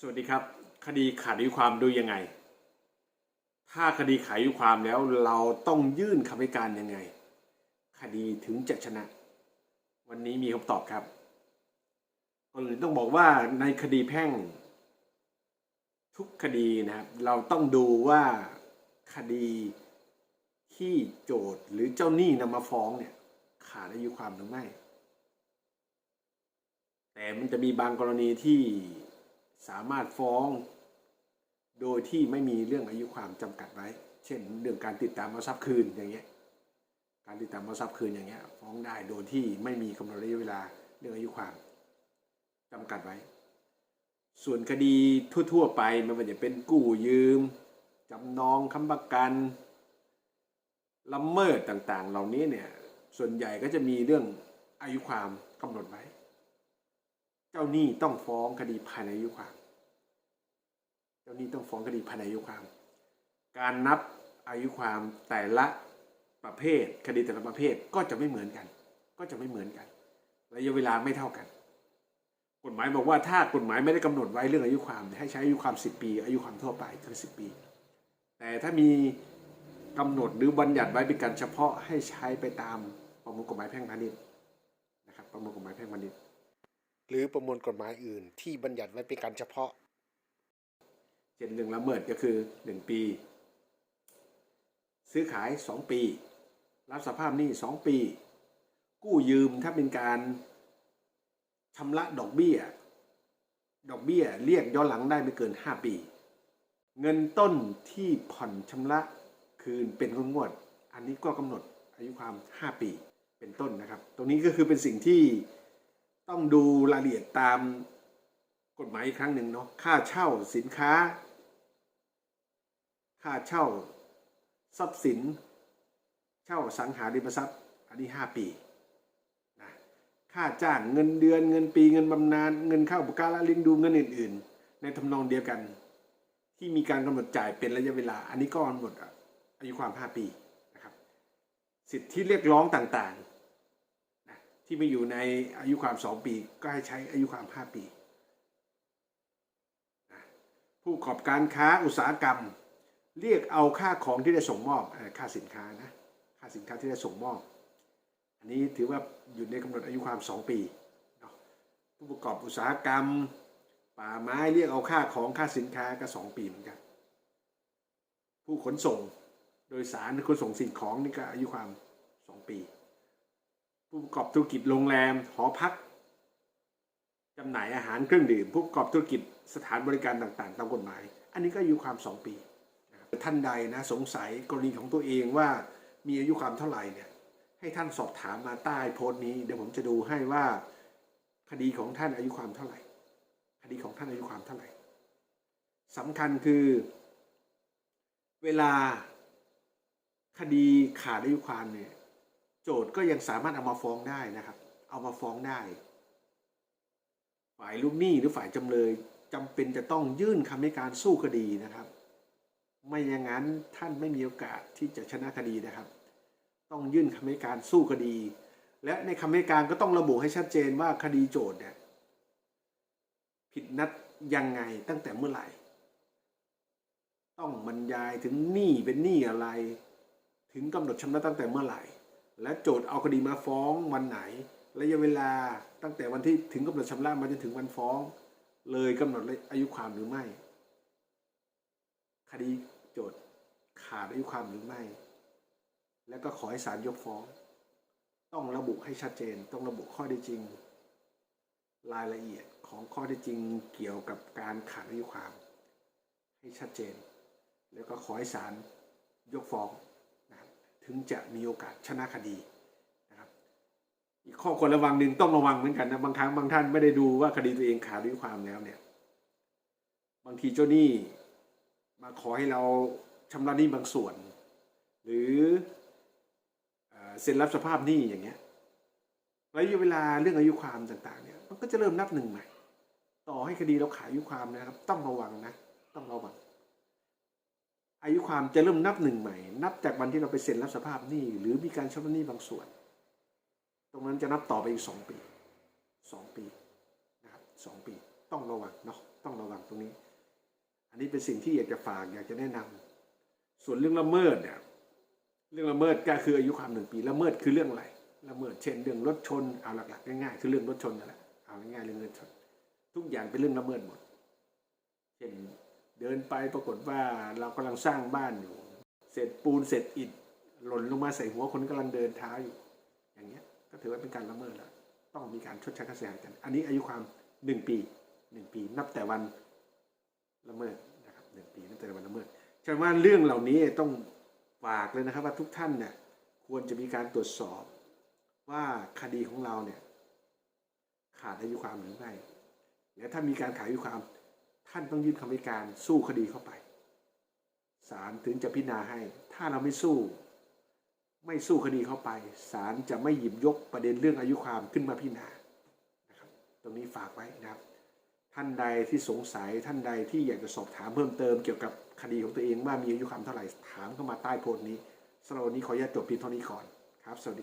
สวัสดีครับ คดีขาดอายุความดูยังไง ถ้าคดีขาดอายุความแล้วเราต้องยื่นคำให้การยังไง คดีถึงจะชนะ วันนี้มีคำตอบครับก่อนอื่นต้องบอกว่าในคดีแพ่ง ทุกคดีนะครับ เราต้องดูว่าคดีที่โจทย์หรือเจ้าหนี้นำมาฟ้องเนี่ย ขาดอายุความหรือไม่ แต่มันจะมีบางกรณีที่ สามารถฟ้องโดยที่ไม่มีเรื่องอายุความจำกัดไว้ เช่น เรื่องการติดตามเอาทรัพย์คืนอย่างเงี้ย การติดตามเอาทรัพย์คืนอย่างเงี้ยฟ้องได้โดยที่ไม่มีกำหนดระยะเวลาเรื่องอายุความจำกัดไว้ ส่วนคดีทั่ว ๆ ไปไม่ว่าจะเป็นกู้ยืมจำนองค้ำประกันละเมิดต่างๆ เหล่านี้เนี่ยส่วนใหญ่ก็จะมีเรื่องอายุความกำหนดไว้ จ้าหนี้ต้องฟ้องคดีภายในอายุความ เจ้าหนี้ต้องฟ้องคดีภายในอายุความ การนับอายุความแต่ละประเภท คดีแต่ละประเภทก็จะไม่เหมือนกัน ก็จะไม่เหมือนกัน ระยะเวลาไม่เท่ากัน กฎหมายบอกว่าถ้ากฎหมายไม่ได้กำหนดไว้เรื่องอายุความ ให้ใช้อายุความ 10 ปี อายุความทั่วไปคือ 10 ปี แต่ถ้ามีกำหนดหรือบัญญัติไว้เป็นการเฉพาะให้ใช้ไปตามประมวลกฎหมายแพ่งพาณิชย์นะครับประมวลกฎหมายแพ่งพาณิชย์ หรือประมวลกฎหมายอื่น ที่บัญญัติไว้เป็นการเฉพาะเช่นเรื่งละเมิดก็คือ 1 ปี ซื้อขาย 2 ปี รับสภาพหนี้2ปี กู้ยืมถ้าเป็นการชำระดอกเบี้ย ดอกเบี้ยเรียกย้อนหลังได้ไม่เกิน 5 ปี เงินต้นที่ผ่อนชำระคืนเป็นงวด อันนี้ก็กำหนดอายุความ 5 ปีเป็นต้นนะครับ ตรงนี้ก็คือเป็นสิ่งที่ ต้องดูรายละเอียดตามกฎหมายอีกครั้งหนึ่งเนาะค่าเช่าสินค้า ค่าเช่า ทรัพย์สิน เช่าสังหาริมทรัพย์ อันนี้ 5 ปีนะค่าจ้างเงินเดือนเงินปีเงินบำนาญเงินเข้าบุการะเลี้ยงดูเงินอื่น ๆ ในทำนองเดียวกัน ที่มีการกำหนดจ่ายเป็นระยะเวลา อันนี้ก็กำหนดอายุความ 5 ปีนะครับสิทธิเรียกร้องต่างๆ ที่ไม่อยู่ในอายุความ2ปี ก็ให้ใช้อายุความ5ปี ผู้ประกอบการค้าอุตสาหกรรม เรียกเอาค่าของที่ได้ส่งมอบค่าสินค้านะค่าสินค้าที่ได้ส่งมอบ อันนี้ถือว่าอยู่ในกำหนดอายุความ2ปี ผู้ประกอบอุตสาหกรรม ป่าไม้เรียกเอาค่าของค่าสินค้าก็2ปีเหมือนกัน ผู้ขนส่งโดยสารขนส่งสิ่งของนี่ก็อายุความ2ปี ผู้ประกอบธุรกิจโรงแรม หอพักจำหน่ายอาหารเครื่องดื่ม ผู้ประกอบธุรกิจสถานบริการต่างๆ ตามกฎหมาย อันนี้ก็อายุความ 2 ปี ท่านใดนะสงสัยกรณีของตัวเองว่ามีอายุความเท่าไหร่เนี่ยให้ท่านสอบถามมาใต้โพสต์นี้เดี๋ยวผมจะดูให้ว่าคดีของท่านอายุความเท่าไหร่ คดีของท่านอายุความเท่าไหร่สำคัญคือ เวลาคดีขาดอายุความเนี่ย โจทย์ก็ยังสามารถเอามาฟ้องได้นะครับ เอามาฟ้องได้ ฝ่ายลูกหนี้หรือฝ่ายจำเลยจำเป็นจะต้องยื่นคำให้การสู้คดีนะครับ ไม่อย่างนั้นท่านไม่มีโอกาสที่จะชนะคดีนะครับ ต้องยื่นคำให้การสู้คดี และในคำให้การก็ต้องระบุให้ชัดเจนว่าคดีโจทย์เนี่ยผิดนัดยังไงตั้งแต่เมื่อไหร่ ต้องบรรยายถึงหนี้เป็นหนี้อะไร ถึงกำหนดชำระตั้งแต่เมื่อไหร่ และโจทย์เอาคดีมาฟ้องวันไหน ระยะเวลาตั้งแต่วันที่ถึงกำหนดชำระมาจนถึงวันฟ้อง เลยกำหนดอายุความหรือไม่ คดีโจทย์ขาดอายุความหรือไม่ แล้วก็ขอให้ศาลยกฟ้อง ต้องระบุให้ชัดเจน ต้องระบุข้อได้จริง รายละเอียดของข้อได้จริงเกี่ยวกับการขาดอายุความ ให้ชัดเจน แล้วก็ขอให้ศาลยกฟ้อง ถึงจะมีโอกาสชนะคดีนะครับอีกข้อควรระวังหนึ่งต้องระวังเหมือนกันนะบางครั้งบางท่านไม่ได้ดูว่าคดีตัวเองขาดอายุความแล้วเนี่ยบางทีเจ้าหนี้มาขอให้เราชำระหนี้บางส่วน หรือเซ็นรับสภาพหนี้อย่างเงี้ยระยะเวลาเรื่องอายุความต่างๆเนี่ยมันก็จะเริ่มนับหนึ่งใหม่ ต่อให้คดีเราขายอายุความนะครับ ต้องระวังนะ ต้องระวัง อายุความจะเริ่มนับหนึ่งใหม่ นับจากวันที่เราไปเซ็นรับสภาพหนี้หรือมีการชำระหนี้บางส่วน ตรงนั้นจะนับต่อไปอีกสองปีสองปีนะครับสองปีต้องระวังเนาะต้องระวังตรงนี้ อันนี้เป็นสิ่งที่อยากจะฝากอยากจะแนะนำส่วนเรื่องละเมิดเนี่ยเรื่องละเมิดก็คืออายุความหนึ่งปีละเมิดคือเรื่องอะไรละเมิดเช่นเรื่องรถชนเอาหลักๆง่ายๆคือเรื่องรถชนนั่นแหละเอาง่ายๆเรื่องรถชน ทุกอย่างเป็นเรื่องละเมิดหมดเช่น เดินไปปรากฏว่าเรากำลังสร้างบ้านอยู่เสร็จปูนเสร็จอิฐหล่นลงมาใส่หัวคนกำลังเดินเท้าอยู่ อย่างเงี้ยก็ถือว่าเป็นการละเมิดแล้วต้องมีการชดใช้ค่าเสียหายกัน อันนี้อายุความหนึ่งปีหนึ่งปีนับแต่วันละเมิดนะครับหนึ่งปีนับแต่วันละเมิดฉะนั้นว่าเรื่องเหล่านี้ต้องฝากเลยนะครับว่าทุกท่านเนี่ยควรจะมีการตรวจสอบว่าคดีของเราเนี่ยขาดอายุความหรือไม่และถ้ามีการขาดอายุความ ท่านต้องยื่นคำให้การสู้คดีเข้าไปศาลถึงจะพิจารณาให้ ถ้าเราไม่สู้ ไม่สู้คดีเข้าไปศาลจะไม่หยิบยกประเด็นเรื่องอายุความขึ้นมาพิจารณานะครับตรงนี้ฝากไว้นะครับ ท่านใดที่สงสัยท่านใดที่อยากจะสอบถามเพิ่มเติมเกี่ยวกับคดีของตัวเองว่ามีอายุความเท่าไหร่ถามเข้ามาใต้โพสต์นี้สำหรับวันนี้ขออนุญาตจบเพียงเท่านี้ก่อนครับสวัสดี